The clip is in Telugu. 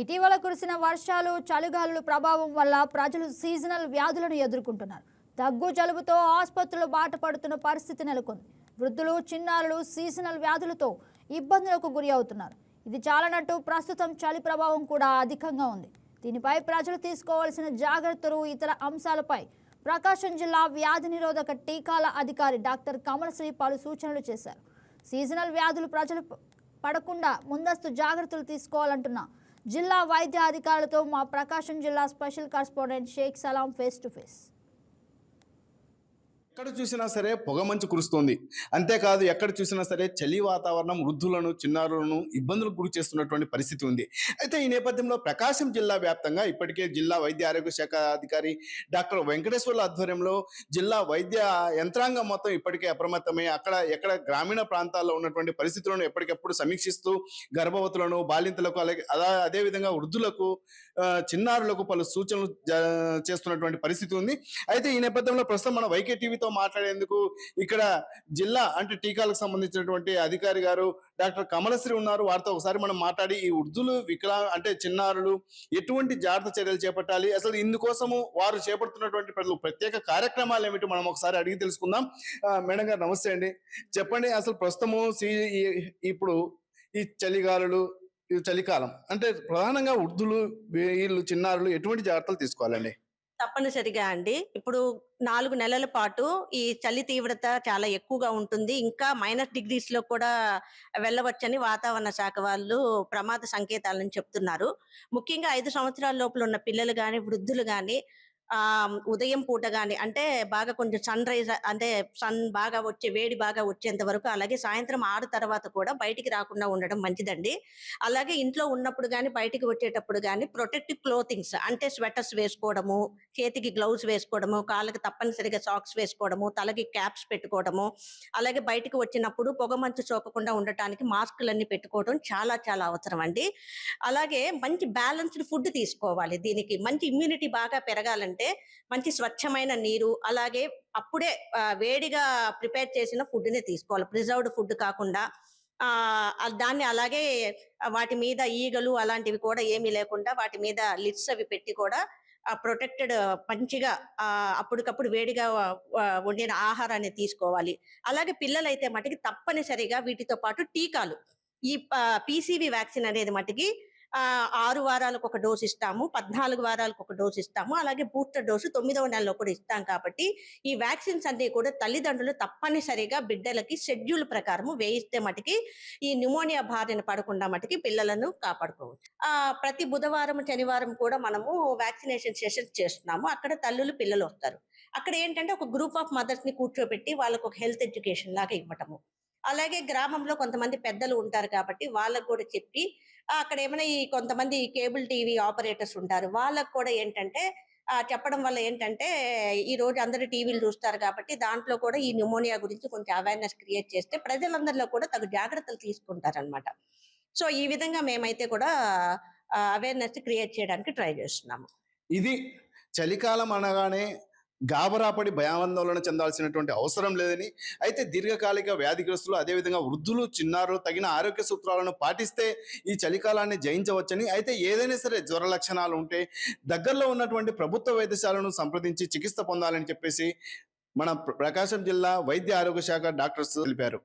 ఇటీవల కురిసిన వర్షాలు చలిగాలుల ప్రభావం వల్ల ప్రజలు సీజనల్ వ్యాధులను ఎదుర్కొంటున్నారు. దగ్గు జలుబుతో ఆసుపత్రులు బాట పడుతున్న పరిస్థితి నెలకొంది. వృద్ధులు చిన్నారులు సీజనల్ వ్యాధులతో ఇబ్బందులకు గురి అవుతున్నారు. ఇది చాలనట్టు ప్రస్తుతం చలి ప్రభావం కూడా అధికంగా ఉంది. దీనిపై ప్రజలు తీసుకోవాల్సిన జాగ్రత్తలు ఇతర అంశాలపై ప్రకాశం జిల్లా వ్యాధి నిరోధక టీకాల అధికారి డాక్టర్ కమలశ్రీ పలు సూచనలు చేశారు. సీజనల్ వ్యాధులు ప్రజలు పడకుండా ముందస్తు జాగ్రత్తలు తీసుకోవాలంటున్న జిల్లా వైద్య అధికారులతో మా ప్రకాశం జిల్లా special correspondent Sheikh Salam face to face. ఎక్కడ చూసినా సరే పొగమంచు కురుస్తోంది. అంతేకాదు ఎక్కడ చూసినా సరే చలి వాతావరణం వృద్ధులను చిన్నారులను ఇబ్బందులకు గురి చేస్తున్నటువంటి పరిస్థితి ఉంది. అయితే ఈ నేపథ్యంలో ప్రకాశం జిల్లా వ్యాప్తంగా ఇప్పటికే జిల్లా వైద్య ఆరోగ్య శాఖ అధికారి డాక్టర్ వెంకటేశ్వర్ల ఆధ్వర్యంలో జిల్లా వైద్య యంత్రాంగం మొత్తం ఇప్పటికే అప్రమత్తమై అక్కడ ఎక్కడ గ్రామీణ ప్రాంతాల్లో ఉన్నటువంటి పరిస్థితులను ఎప్పటికప్పుడు సమీక్షిస్తూ గర్భవతులను బాలింతలకు అలాగే అలా అదేవిధంగా వృద్ధులకు చిన్నారులకు పలు సూచనలు చేస్తున్నటువంటి పరిస్థితి ఉంది. అయితే ఈ నేపథ్యంలో ప్రస్తుతం మన వైకే టీవీతో మాట్లాడేందుకు ఇక్కడ జిల్లా అంటే టీకాలకు సంబంధించినటువంటి అధికారి గారు డాక్టర్ కమలశ్రీ ఉన్నారు. వారితో ఒకసారి మనం మాట్లాడి ఈ వృద్ధులు వికలా అంటే చిన్నారులు ఎటువంటి జాగ్రత్త చర్యలు చేపట్టాలి? అసలు ఇందుకోసము వారు చేపడుతున్నటువంటి ప్రత్యేక కార్యక్రమాలు ఏమిటి మనం ఒకసారి అడిగి తెలుసుకుందాం. మేడం గారు నమస్తే అండి. చెప్పండి అసలు ప్రస్తుతము ఇప్పుడు ఈ చలిగాలులు ఈ చలికాలం అంటే ప్రధానంగా వృద్ధులు వీళ్ళు చిన్నారులు ఎటువంటి జాగ్రత్తలు తీసుకోవాలండి? తప్పనిసరిగా అండి. ఇప్పుడు నాలుగు నెలల పాటు ఈ చలి తీవ్రత చాలా ఎక్కువగా ఉంటుంది. ఇంకా మైనస్ డిగ్రీస్లో కూడా వెళ్ళవచ్చని వాతావరణ శాఖ వాళ్ళు ప్రమాద సంకేతాలను చెప్తున్నారు. ముఖ్యంగా ఐదు సంవత్సరాల లోపల ఉన్న పిల్లలు కానీ వృద్ధులు కానీ ఉదయం పూట గాని అంటే బాగా కొంచెం సన్ రైజ్ అంటే సన్ బాగా వచ్చే వేడి బాగా వచ్చేంత వరకు అలాగే సాయంత్రం ఆరు తర్వాత కూడా బయటికి రాకుండా ఉండడం మంచిదండి. అలాగే ఇంట్లో ఉన్నప్పుడు కానీ బయటికి వచ్చేటప్పుడు కానీ ప్రొటెక్టివ్ క్లోతింగ్స్ అంటే స్వెటర్స్ వేసుకోవడము చేతికి గ్లౌస్ వేసుకోవడము కాళ్ళకి తప్పనిసరిగా సాక్స్ వేసుకోవడము తలకి క్యాప్స్ పెట్టుకోవడము అలాగే బయటికి వచ్చినప్పుడు పొగ మంచు సోకకుండా ఉండటానికి మాస్కులన్నీ పెట్టుకోవడం చాలా చాలా అవసరం అండి. అలాగే మంచి బ్యాలెన్స్డ్ ఫుడ్ తీసుకోవాలి దీనికి. మంచి ఇమ్యూనిటీ బాగా పెరగాలంటే మంచి స్వచ్ఛమైన నీరు అలాగే అప్పుడే వేడిగా ప్రిపేర్ చేసిన ఫుడ్ని తీసుకోవాలి. ప్రిజర్వ్డ్ ఫుడ్ కాకుండా దాన్ని అలాగే వాటి మీద ఈగలు అలాంటివి కూడా ఏమీ లేకుండా వాటి మీద లిడ్స్ అవి పెట్టి కూడా ప్రొటెక్టెడ్ మంచిగా అప్పటికప్పుడు వేడిగా వండిన ఆహారాన్ని తీసుకోవాలి. అలాగే పిల్లలైతే మటుకి తప్పనిసరిగా వీటితో పాటు టీకాలు. ఈ పీసీవి వ్యాక్సిన్ అనేది మటుకి ఆరు వారాలకు ఒక డోస్ ఇస్తాము పద్నాలుగు వారాలకు ఒక డోస్ ఇస్తాము అలాగే బూస్టర్ డోసు తొమ్మిదవ నెలలో కూడా ఇస్తాం కాబట్టి ఈ వ్యాక్సిన్స్ అన్ని కూడా తల్లిదండ్రులు తప్పనిసరిగా బిడ్డలకి షెడ్యూల్ ప్రకారం వేయిస్తే మటుకి ఈ న్యూమోనియా బారిన పడకుండా మటుకి పిల్లలను కాపాడుకోవచ్చు. ఆ ప్రతి బుధవారం శనివారం కూడా మనము వ్యాక్సినేషన్ సెషన్స్ చేస్తున్నాము. అక్కడ తల్లులు పిల్లలు వస్తారు. అక్కడ ఏంటంటే ఒక గ్రూప్ ఆఫ్ మదర్స్ని కూర్చోబెట్టి వాళ్ళకు ఒక హెల్త్ ఎడ్యుకేషన్ లాగా ఇవ్వటము. అలాగే గ్రామంలో కొంతమంది పెద్దలు ఉంటారు కాబట్టి వాళ్ళకు కూడా చెప్పి అక్కడ ఏమైనా ఈ కొంతమంది కేబుల్ టీవీ ఆపరేటర్స్ ఉంటారు. వాళ్ళకు కూడా ఏంటంటే చెప్పడం వల్ల ఏంటంటే ఈ రోజు అందరూ టీవీలు చూస్తారు కాబట్టి దాంట్లో కూడా ఈ న్యూమోనియా గురించి కొంచెం అవేర్నెస్ క్రియేట్ చేస్తే ప్రజలందరిలో కూడా తగు జాగ్రత్తలు తీసుకుంటారనమాట సో ఈ విధంగా మేమైతే కూడా అవేర్నెస్ క్రియేట్ చేయడానికి ట్రై చేస్తున్నాము. ఇది చలికాలం అనగానే గాబరాపడి భయాందోళన చెందాల్సినటువంటి అవసరం లేదని అయితే దీర్ఘకాలిక వ్యాధిగ్రస్తులు అదేవిధంగా వృద్ధులు చిన్నారులు తగిన ఆరోగ్య సూత్రాలను పాటిస్తే ఈ చలికాలాన్ని జయించవచ్చని అయితే ఏదైనా సరే జ్వర లక్షణాలు ఉంటే దగ్గరలో ఉన్నటువంటి ప్రభుత్వ వైద్యశాలను సంప్రదించి చికిత్స పొందాలని చెప్పేసి మన ప్రకాశం జిల్లా వైద్య ఆరోగ్య శాఖ డాక్టర్స్ తెలిపారు.